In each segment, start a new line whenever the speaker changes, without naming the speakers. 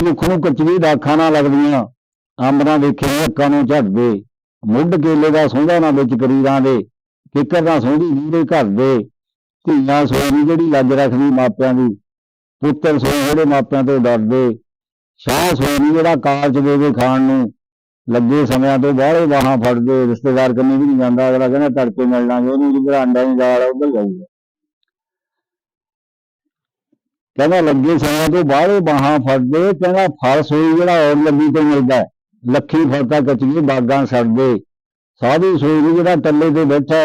ਰੁੱਖ ਨੂੰ ਕਚਵੀ ਦਾਖਾਂ ਨਾ ਲੱਗਦੀਆਂ ਅੰਬਰਾਂ ਦੇਖੇ ਅੱਖਾਂ ਨੂੰ ਝੱਟਦੇ ਮੁੱਢ ਕੇਲੇ ਦਾ ਸੌਂਦਾ ਨਾ ਵਿੱਚ ਕਰੀਰਾਂ ਦੇ। ਕਿੱਕਰ ਦਾ ਸੌਂਦੀ ਜੀਰੇ ਘਰ ਦੇ। ਧੀਆਂ ਸੋਈ ਜਿਹੜੀ ਲੱਜ ਰੱਖਦੀ ਮਾਪਿਆਂ ਦੀ। ਪੁੱਤਰ ਸੋਈ ਜਿਹੜੇ ਮਾਪਿਆਂ ਤੋਂ ਡਰਦੇ। ਸ਼ਾਹ ਸੋਈ ਜਿਹੜਾ ਕਾਲਚ ਦੇ ਦੇ ਖਾਣ ਨੂੰ ਲੱਗੇ ਸਮਿਆਂ ਤੋਂ ਬਾਹਲੇ ਬਾਹਾਂ ਫੜਦੇ। ਰਿਸ਼ਤੇਦਾਰ ਕੰਨੀ ਵੀ ਨਹੀਂ ਜਾਂਦਾ। ਅਗਲਾ ਕਹਿੰਦਾ ਤੜਕੇ ਮਿਲ ਲਾਂਗੇ ਉਹਨੂੰ ਜਿੱਧਰ ਅੰਡਾ ਨਹੀਂ ਦਾਲ ਆ, ਉੱਧਰ ਜਾਊਗਾ। ਕਹਿੰਦਾ ਲੱਗੇ ਸਮਿਆਂ ਤੋਂ ਬਾਹਲੇ ਬਾਹਾਂ ਫੜਦੇ ਕਹਿੰਦਾ ਫਲ ਸੋਈ ਜਿਹੜਾ ਔਰ ਲੱਗੀ ਤੋਂ ਮਿਲਦਾ ਹੈ। ਲੱਖੀ ਫਲਤਾ ਕਚਗੀ ਬਾਗਾਂ ਛੱਡਦੇ ਸਾਧੂ ਸੋਈ ਵੀ ਜਿਹੜਾ ਟੱਲੇ ਤੇ ਬੈਠਾ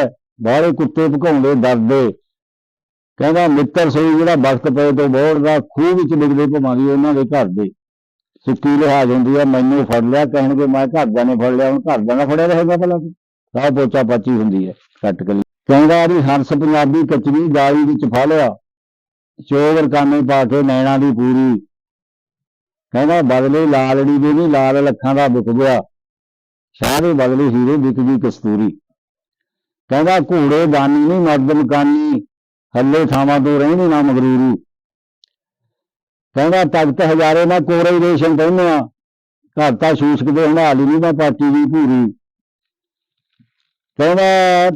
ਬਾਹਰੇ ਕੁੱਤੇ ਭਕਾਉਂਦੇ ਡਰਦੇ ਕਹਿੰਦਾ ਮਿੱਤਰ ਸੋਈ ਜਿਹੜਾ ਵਕਤ ਪਏ ਤੋਂ ਬੋੜਦਾ ਖੂਹ ਵਿੱਚ ਡਿੱਗਦੇ ਭਵਾਂਦੀ ਉਹਨਾਂ ਦੇ ਘਰ ਦੇ। ਸੁੱਕੀ ਲਿਹਾਜ਼ ਹੁੰਦੀ ਆ, ਮੈਨੂੰ ਫੜ ਲਿਆ, ਕਹਿਣਗੇ ਮੈਂ ਘਰਦਿਆਂ ਨੇ ਫੜ ਲਿਆ, ਹੁਣ ਘਰਦਿਆਂ ਦਾ ਫੜਿਆ ਰਹੇਗਾ ਭਲਾ। ਸਾਹ ਪੋਚਾ ਪਾਚੀ ਹੁੰਦੀ ਹੈ, ਕੱਟ ਕਲੀ ਕਹਿੰਦਾ ਵੀ ਹੰਸ ਪੰਜਾਬੀ ਕਚਰੀ ਜਾਲੀ ਵਿੱਚ ਫੜ ਲਿਆ। ਚੋਗਰ ਕਾਨੇ ਪਾ ਕੇ ਨੈਣਾ ਦੀ ਪੂਰੀ। ਕਹਿੰਦਾ ਬਦਲੇ ਲਾਲੜੀ ਦੇ ਵੀ ਲਾਲ ਲੱਖਾਂ ਦਾ ਵਿਕ ਗਿਆ। ਸ਼ਾਹ ਬਦਲੇ ਹੀਰੇ ਵਿਕ ਗਈ ਕਸਤੂਰੀ। ਕਹਿੰਦਾ ਘੋੜੇ ਦਾਨੀ ਨਹੀਂ, ਮਰਦ ਮਕਾਨੀ, ਹੱਲੇ ਥਾਵਾਂ ਤੋਂ ਰਹਿਣੀ ਨਾ ਮਗਰੂਰੀ। ਕਹਿੰਦਾ ਤਖਤ ਹਜ਼ਾਰੇ ਨਾ ਕੋਰੇ ਰੇਸ਼ਮ ਕਹਿੰਦੇ ਆ ਘਰ ਤਾਂ ਸੂਸਕ ਦੇ ਹੰਡਾਲੀ ਨਹੀਂ ਨਾ ਪਾਟੀ ਦੀ ਭੂਰੀ। ਕਹਿੰਦਾ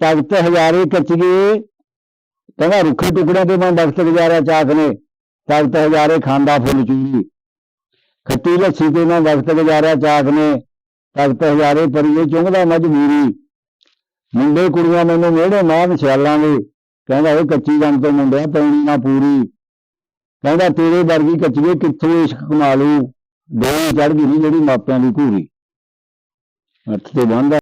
ਤਖਤ ਹਜ਼ਾਰੇ ਕੱਚਗੇ ਕਹਿੰਦਾ ਰੁੱਖੇ ਟੁਕੜੇ ਤੇ ਮੈਂ ਵਕਤ ਗੁਜ਼ਾਰਿਆ ਚਾਕ ਨੇ। ਤਖਤ ਹਜ਼ਾਰੇ ਖਾਂਦਾ ਫੁੱਲ ਚੂਰੀ ਖੱਟੀ ਲੱਸੀ ਤੇ ਮੈਂ ਵਕਤ ਗੁਜ਼ਾਰਿਆ ਚਾਕ ਨੇ। ਤਖਤ ਹਜ਼ਾਰੇ ਪਰੀਏ ਚੁੰਗਦਾ ਮਜਬੂਰੀ। ਮੁੰਡੇ ਕੁੜੀਆਂ ਮੈਨੂੰ ਮਿਹੜੇ ਮਾਨ ਸਿਆਲਾਂ ਦੇ ਕਹਿੰਦਾ ਉਹ ਕੱਚੀ ਜੰਮ ਤੋਂ ਮੁੰਡਿਆ ਪੈਣੀ ਨਾ ਪੂਰੀ। ਕਹਿੰਦਾ ਤੇਰੇ ਵਰਗੀ ਕੱਚੀਏ ਕਿੱਥੋਂ ਇਸ਼ਕ ਕਮਾ ਲੂ ਦੋ ਚੜ ਗਈ ਨੀ ਜਿਹੜੀ ਮਾਪਿਆਂ ਦੀ ਘੂਰੀ। ਹੱਥ ਤੇ ਬੰਦਾ